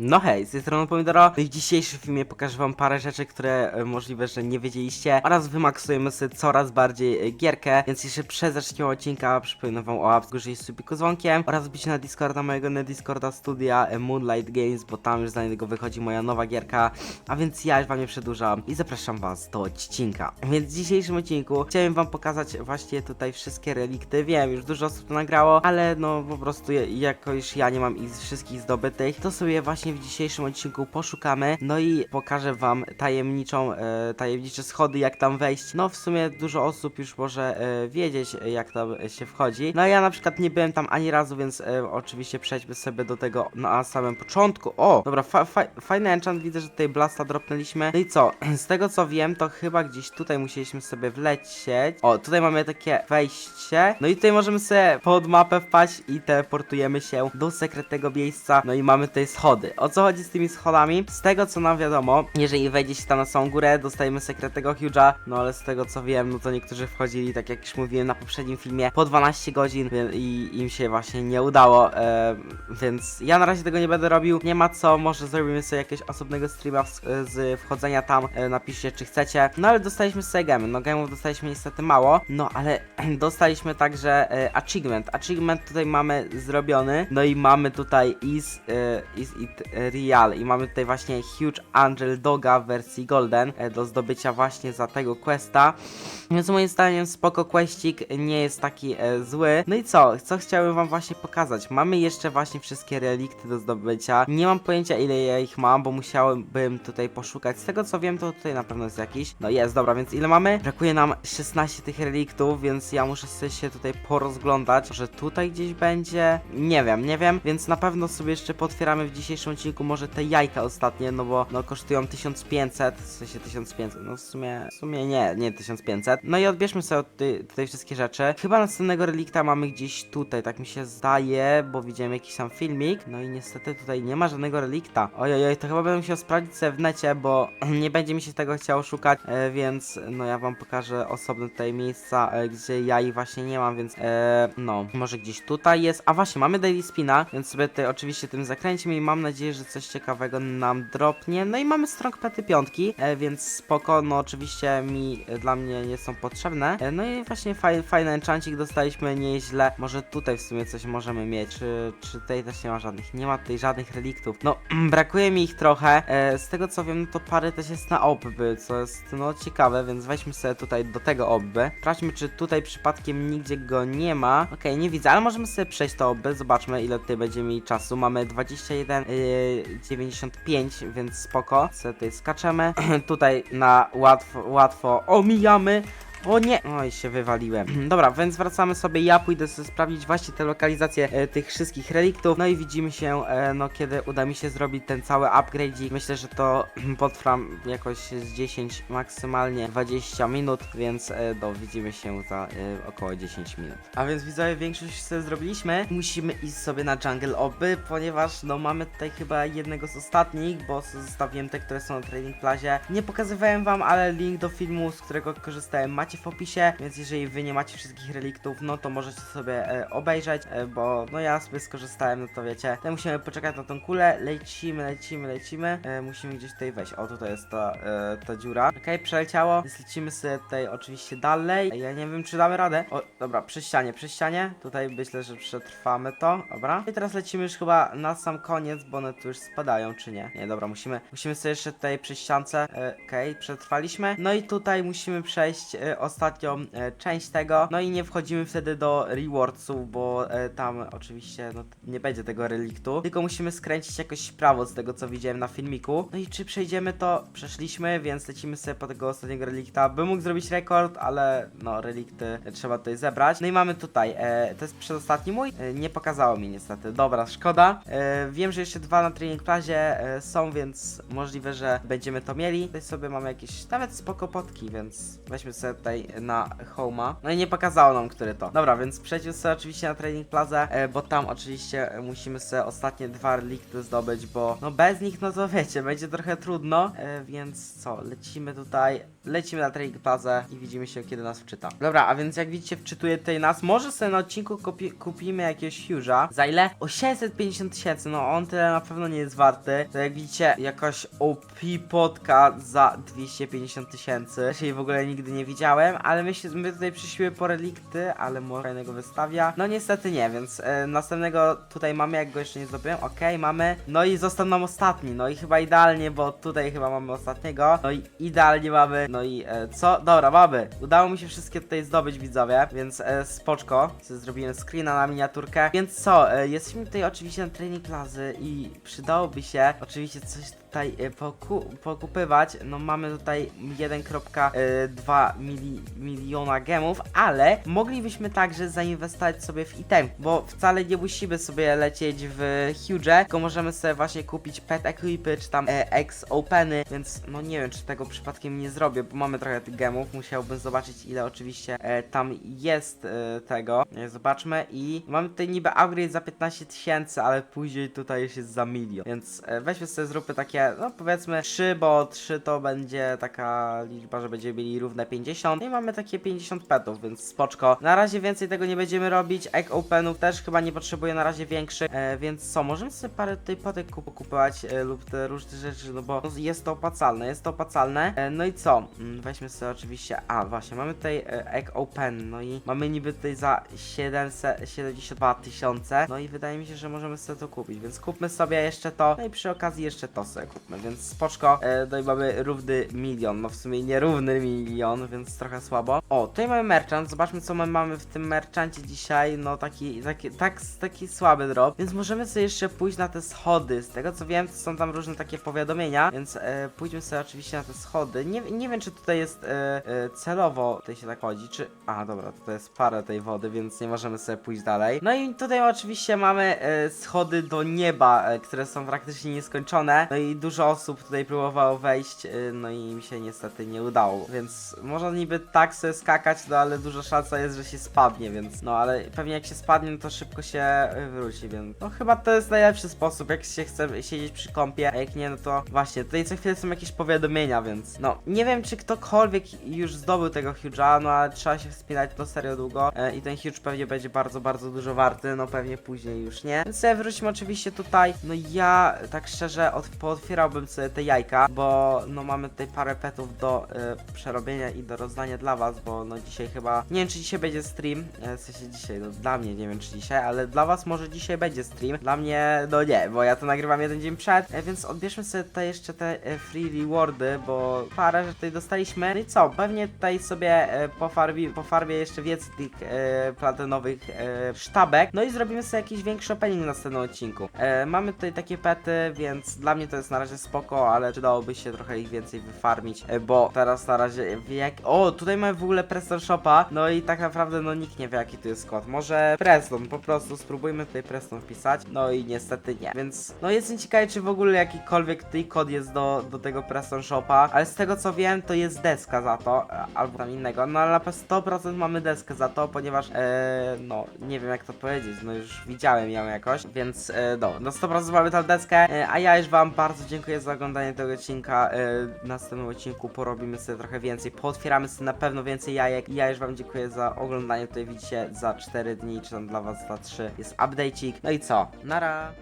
No hej, z tej strony Pomidoro. No w dzisiejszym filmie pokażę wam parę rzeczy, które e, możliwe, że nie wiedzieliście oraz wymaksujemy sobie coraz bardziej e, gierkę, więc jeszcze przed zaczniem odcinka przypominam wam o łapce górze i subiku z dzwonkiem. Oraz być na Discorda mojego na Discorda studia e, Moonlight Games, bo tam już za niedługo wychodzi moja nowa gierka, a więc ja już wam nie przedłużam i zapraszam was do odcinka. Więc w dzisiejszym odcinku chciałem wam pokazać właśnie tutaj wszystkie relikty, wiem, już dużo osób to nagrało, ale no po prostu ja- jako już ja nie mam ich wszystkich zdobytych, to sobie właśnie w dzisiejszym odcinku poszukamy, no i pokażę wam tajemniczą, e, tajemnicze schody, jak tam wejść. No w sumie dużo osób już może e, wiedzieć, jak tam się wchodzi. No ja na przykład nie byłem tam ani razu, więc e, oczywiście przejdźmy sobie do tego na samym początku. O, dobra, fa fa fajny enchant, widzę, że tutaj blasta dropnęliśmy. No i co, z tego co wiem, to chyba gdzieś tutaj musieliśmy sobie wlecieć. O, tutaj mamy takie wejście. No i tutaj możemy sobie pod mapę wpaść i teleportujemy się do sekretnego miejsca. No i mamy tutaj schody. O co chodzi z tymi schodami? Z tego co nam wiadomo, jeżeli wejdzie się tam na samą górę, dostajemy sekretnego huge'a. No ale z tego co wiem, no to niektórzy wchodzili, tak jak już mówiłem na poprzednim filmie, po 12 godzin wie- i im się właśnie nie udało. E, więc ja na razie tego nie będę robił. Nie ma co, może zrobimy sobie jakiegoś osobnego streama z, z wchodzenia tam. E, napiszcie czy chcecie. No ale dostaliśmy sobie gemy. No gemów dostaliśmy niestety mało. No ale dostaliśmy także e, achievement. Achievement tutaj mamy zrobiony. No i mamy tutaj is, e, is it real. I mamy tutaj właśnie Huge Angel Doga w wersji Golden e, do zdobycia właśnie za tego questa. Więc moim zdaniem spoko questik nie jest taki e, zły. No i co? Co chciałem wam właśnie pokazać? Mamy jeszcze właśnie wszystkie relikty do zdobycia. Nie mam pojęcia ile ja ich mam, bo musiałbym tutaj poszukać. Z tego co wiem, to tutaj na pewno jest jakiś. No jest, dobra, więc ile mamy? Brakuje nam 16 tych reliktów, więc ja muszę sobie się tutaj porozglądać. Może tutaj gdzieś będzie? Nie wiem, nie wiem, więc na pewno sobie jeszcze potwieramy w dzisiejszym odcinku może te jajka ostatnie, no bo no kosztują 1500, w sensie 1500, no w sumie, w sumie nie, nie 1500. No i odbierzmy sobie tutaj wszystkie rzeczy. Chyba następnego relikta mamy gdzieś tutaj, tak mi się zdaje, bo widziałem jakiś tam filmik, no i niestety tutaj nie ma żadnego relikta. Ojej, to chyba będę musiał sprawdzić sobie w necie, bo nie będzie mi się tego chciało szukać, e, więc no ja wam pokażę osobne tutaj miejsca, e, gdzie ja ich właśnie nie mam, więc e, no, może gdzieś tutaj jest. A właśnie, mamy Daily Spina, więc sobie tutaj oczywiście tym zakręcimy i mam nadzieję, że coś ciekawego nam dropnie. No i mamy strong pety piątki, e, więc spoko, no oczywiście mi, e, dla mnie nie są potrzebne. E, no i właśnie faj, fajny enchantik dostaliśmy, nieźle. Może tutaj w sumie coś możemy mieć, czy, czy tutaj też nie ma żadnych, nie ma tutaj żadnych reliktów. No, brakuje mi ich trochę. Z tego co wiem, no to pary też jest na obby, co jest no ciekawe, więc weźmy sobie tutaj do tego obby. Sprawdźmy, czy tutaj przypadkiem nigdzie go nie ma. Okej, nie widzę, ale możemy sobie przejść to obby, zobaczmy ile tutaj będziemy mieli czasu. Mamy 21, yy, 95, więc spoko. Sobie tutaj skaczemy. tutaj na łatwo, łatwo omijamy. O nie! Oj, się wywaliłem. Dobra, więc wracamy sobie. Ja pójdę sobie sprawdzić właśnie te lokalizacje e, tych wszystkich reliktów. No i widzimy się, e, no kiedy uda mi się zrobić ten cały upgrade. Myślę, że to potrwam jakoś z 10, maksymalnie 20 minut, więc e, no, widzimy się za e, około 10 minut. A więc widzowie, większość sobie zrobiliśmy. Musimy iść sobie na jungle oby, ponieważ no mamy tutaj chyba jednego z ostatnich, bo zostawiłem te, które są na trading plazie. Nie pokazywałem wam, ale link do filmu, z którego korzystałem macie w opisie, więc jeżeli wy nie macie wszystkich reliktów, no to możecie sobie e, obejrzeć, e, bo no ja sobie skorzystałem, no to wiecie. Tutaj musimy poczekać na tą kulę, lecimy, lecimy, lecimy. E, musimy gdzieś tutaj wejść. O, tutaj jest ta, e, ta dziura. Okej, przeleciało, więc lecimy sobie tutaj oczywiście dalej. Ja nie wiem, czy damy radę. O, dobra, przy ścianie, przy ścianie. Tutaj myślę, że przetrwamy to, dobra. I teraz lecimy już chyba na sam koniec, bo one tu już spadają, czy nie? Nie, dobra, musimy, musimy sobie jeszcze tutaj przy ściance. E, Okej, przetrwaliśmy. No i tutaj musimy przejść e, ostatnią e, część tego. No i nie wchodzimy wtedy do rewardsów, bo e, tam oczywiście no, nie będzie tego reliktu. Tylko musimy skręcić jakoś prawo z tego, co widziałem na filmiku. No i czy przejdziemy to? Przeszliśmy, więc lecimy sobie po tego ostatniego relikta. Bym mógł zrobić rekord, ale no, relikty trzeba tutaj zebrać. No i mamy tutaj, e, to jest przedostatni mój. E, nie pokazało mi niestety. Dobra, szkoda. E, wiem, że jeszcze dwa na trening plazie e, są, więc możliwe, że będziemy to mieli. Tutaj sobie mamy jakieś nawet spoko potki, więc weźmy sobie tutaj na Homa. No i nie pokazało nam, który to. Dobra, więc przejdźmy sobie oczywiście na Training Plaza, e, bo tam oczywiście musimy sobie ostatnie dwa relikty zdobyć, bo no bez nich, no to wiecie, będzie trochę trudno, e, więc co, lecimy tutaj, lecimy na Training Plaza i widzimy się, kiedy nas wczyta. Dobra, a więc jak widzicie, wczytuje tutaj nas, może sobie na odcinku kupi kupimy jakiegoś Huge'a, za ile? 850 tysięcy, no on tyle na pewno nie jest warty, to jak widzicie, jakaś OP za 250 tysięcy, się jej w ogóle nigdy nie widziałem, ale my, się, my tutaj przyszły po relikty, ale może fajnego wystawia, no niestety nie, więc e, następnego tutaj mamy, jak go jeszcze nie zdobyłem, okej, mamy, no i został nam ostatni, no i chyba idealnie, bo tutaj chyba mamy ostatniego, no i idealnie mamy, no i e, co? Dobra, mamy, udało mi się wszystkie tutaj zdobyć widzowie, więc e, spoczko, zrobiłem screena na miniaturkę, więc co, e, jesteśmy tutaj oczywiście na training plazy i przydałoby się oczywiście coś tutaj e, poku pokupywać, no mamy tutaj 1,2 mili miliona gemów, ale moglibyśmy także zainwestować sobie w item, bo wcale nie musimy sobie lecieć w huge, tylko możemy sobie właśnie kupić pet equipy, czy tam e, ex openy, więc no nie wiem, czy tego przypadkiem nie zrobię, bo mamy trochę tych gemów, musiałbym zobaczyć ile oczywiście e, tam jest e, tego, e, zobaczmy i mamy tutaj niby upgrade za 15 tysięcy, ale później tutaj już jest za milion, więc e, weźmy sobie zróbmy takie, no powiedzmy 3, bo 3 to będzie taka liczba, że będziemy mieli równe 50 No i mamy takie 50 petów, więc spoczko. Na razie więcej tego nie będziemy robić, egg openów też chyba nie potrzebuję na razie większych, e, więc co, możemy sobie parę tutaj potek kup kupować e, lub te różne rzeczy, no bo jest to opłacalne, jest to opłacalne. E, no i co, mm, weźmy sobie oczywiście, a właśnie, mamy tutaj e, egg open, no i mamy niby tutaj za 772 tysiące, no i wydaje mi się, że możemy sobie to kupić, więc kupmy sobie jeszcze to, no i przy okazji jeszcze to sobie kupmy, więc spoczko, e, no i mamy równy milion, no w sumie nierówny milion, więc trochę słabo. O, tutaj mamy merchant, zobaczmy co my mamy w tym merchancie dzisiaj, no taki, taki, tak, taki słaby drop, więc możemy sobie jeszcze pójść na te schody, z tego co wiem, to są tam różne takie powiadomienia, więc e, pójdźmy sobie oczywiście na te schody, nie, nie wiem czy tutaj jest e, e, celowo, tutaj się tak chodzi, czy, a dobra, tutaj jest parę tej wody, więc nie możemy sobie pójść dalej. No i tutaj oczywiście mamy e, schody do nieba, e, które są praktycznie nieskończone, no i dużo osób tutaj próbowało wejść, e, no i mi się niestety nie udało, więc można niby tak sobie skakać, no ale duża szansa jest, że się spadnie, więc no ale pewnie jak się spadnie, no to szybko się e, wróci, więc no chyba to jest najlepszy sposób, jak się chce siedzieć przy kąpie, a jak nie, no to właśnie, tutaj co chwilę są jakieś powiadomienia, więc no nie wiem, czy ktokolwiek już zdobył tego Huge'a, no ale trzeba się wspinać to serio długo e, i ten Huge pewnie będzie bardzo, bardzo dużo warty, no pewnie później już nie, więc sobie wróćmy oczywiście tutaj, no ja tak szczerze od, pootwierałbym sobie te jajka, bo no mamy tutaj parę petów do e, przerobienia i do rozdania dla was, bo no dzisiaj chyba, nie wiem czy dzisiaj będzie stream, e, w sensie dzisiaj, no dla mnie nie wiem czy dzisiaj, ale dla was może dzisiaj będzie stream, dla mnie no nie, bo ja to nagrywam jeden dzień przed, e, więc odbierzmy sobie tutaj jeszcze te e, free rewardy, bo parę że tutaj dostaliśmy, no i co, pewnie tutaj sobie e, pofarbi, pofarbię jeszcze więcej tych e, platynowych sztabek, no i zrobimy sobie jakiś większy opening na następnym odcinku. Mamy tutaj takie pety, więc dla mnie to jest na razie spoko, ale przydałoby się trochę ich więcej wyfarmić, e, bo teraz na razie jak... O, tutaj mamy w ogóle Preston Shopa, no i tak naprawdę no nikt nie wie jaki tu jest kod. Może Preston, po prostu spróbujmy tutaj Preston wpisać, no i niestety nie. Więc no jestem ciekawy, czy w ogóle jakikolwiek tutaj kod jest do, do tego Preston Shopa, ale z tego co wiem, to jest deska za to, e, albo tam innego, no ale na 100% mamy deskę za to, ponieważ e, no nie wiem jak to powiedzieć, no już widziałem ją jakoś, więc e, no, no 100% mamy tam deskę, e, a ja już wam bardzo dziękuję za oglądanie tego odcinka, e, w następnym odcinku porobimy sobie trochę więcej, pootwieramy sobie na pewno więcej jajek. I ja już wam dziękuję za oglądanie, tutaj widzicie za 4 dni, czy tam dla was za 3 jest update'ik, no i co, nara!